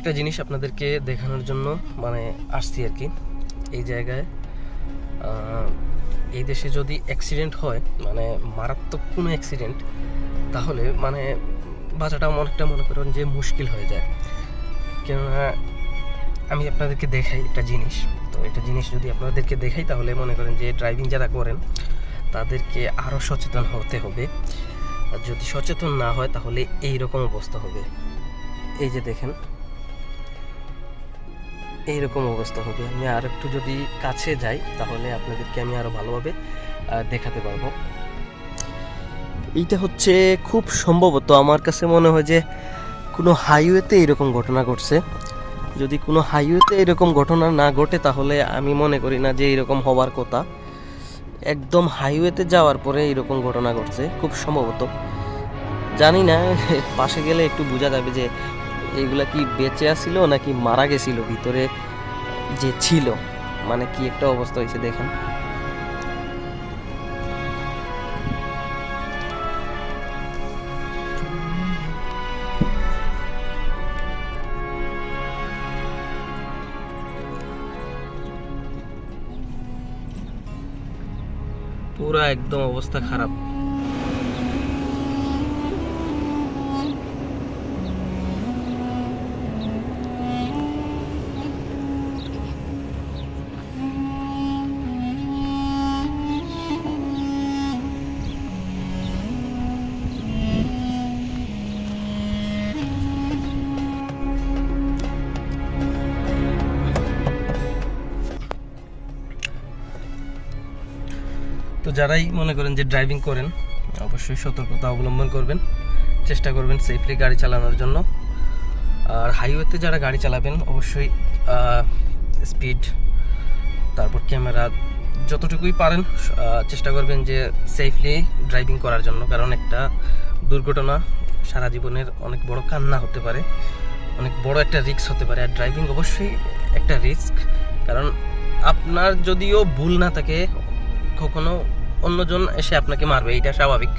একটা জিনিস আপনাদেরকে দেখানোর জন্য মানে আসছি আর কি। এই জায়গায় এই দেশে যদি অ্যাক্সিডেন্ট হয় মানে মারাত্মক কোনো অ্যাক্সিডেন্ট তাহলে মানে বাঁচাটা অনেকটা মনে করেন যে মুশকিল হয়ে যায়। কেননা আমি আপনাদেরকে দেখাই একটা জিনিস। তো একটা জিনিস যদি আপনাদেরকে দেখাই, তাহলে মনে করেন যে ড্রাইভিং যারা করেন, তাদেরকে আরও সচেতন হতে হবে। আর যদি সচেতন না হয়, তাহলে এই রকম অবস্থা হবে। এই যে দেখেন এইরকম অবস্থা হবে। আমি আর একটু যদি কাছে যাই, তাহলে আপনাদেরকে আমি আরও ভালোভাবে দেখাতে পারব। এইটা হচ্ছে খুব সম্ভবত আমার কাছে মনে হয় যে কোনো হাইওয়েতে এরকম ঘটনা ঘটছে। যদি কোনো হাইওয়েতে এরকম ঘটনা না ঘটে, তাহলে আমি মনে করি না যে এরকম হবার কথা। একদম হাইওয়েতে যাওয়ার পরে এরকম ঘটনা ঘটছে, খুব সম্ভবত। জানি না, পাশে গেলে একটু বোঝা যাবে যে এগুলা কি বেঁচে আসছিল নাকি মারা গেছিল? ভিতরে যে ছিল মানে কি একটা অবস্থা হয়েছে দেখেন। পুরা একদম অবস্থা খারাপ। তো যারাই মনে করেন যে ড্রাইভিং করেন, অবশ্যই সতর্কতা অবলম্বন করবেন, চেষ্টা করবেন সেফলি গাড়ি চালানোর জন্য। আর হাইওয়েতে যারা গাড়ি চালাবেন, অবশ্যই স্পিড তারপর ক্যামেরা যতটুকুই পারেন চেষ্টা করবেন যে সেফলি ড্রাইভিং করার জন্য। কারণ একটা দুর্ঘটনা সারা জীবনের অনেক বড় কান্না হতে পারে, অনেক বড় একটা রিস্ক হতে পারে। আর ড্রাইভিং অবশ্যই একটা রিস্ক কারণ আপনার যদিও ভুল না থাকে, কখনো অন্যজন এসে আপনাকে মারবে এটা স্বাভাবিক।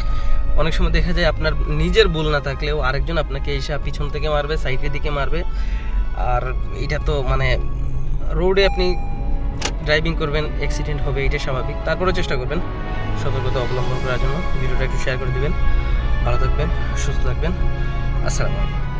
অনেক সময় দেখা যায় আপনার নিজের ভুল না থাকলেও আরেকজন আপনাকে এসে পিছন থেকে মারবে সাইডের দিকে মারবে। আর এটা তো মানে রোডে আপনি ড্রাইভিং করবেন অ্যাক্সিডেন্ট হবে এটা স্বাভাবিক। তারপরেও চেষ্টা করবেন সতর্কতা অবলম্বন করার জন্য। ভিডিওটা একটু শেয়ার করে দেবেন। ভালো থাকবেন, সুস্থ থাকবেন। আসসালামু আলাইকুম।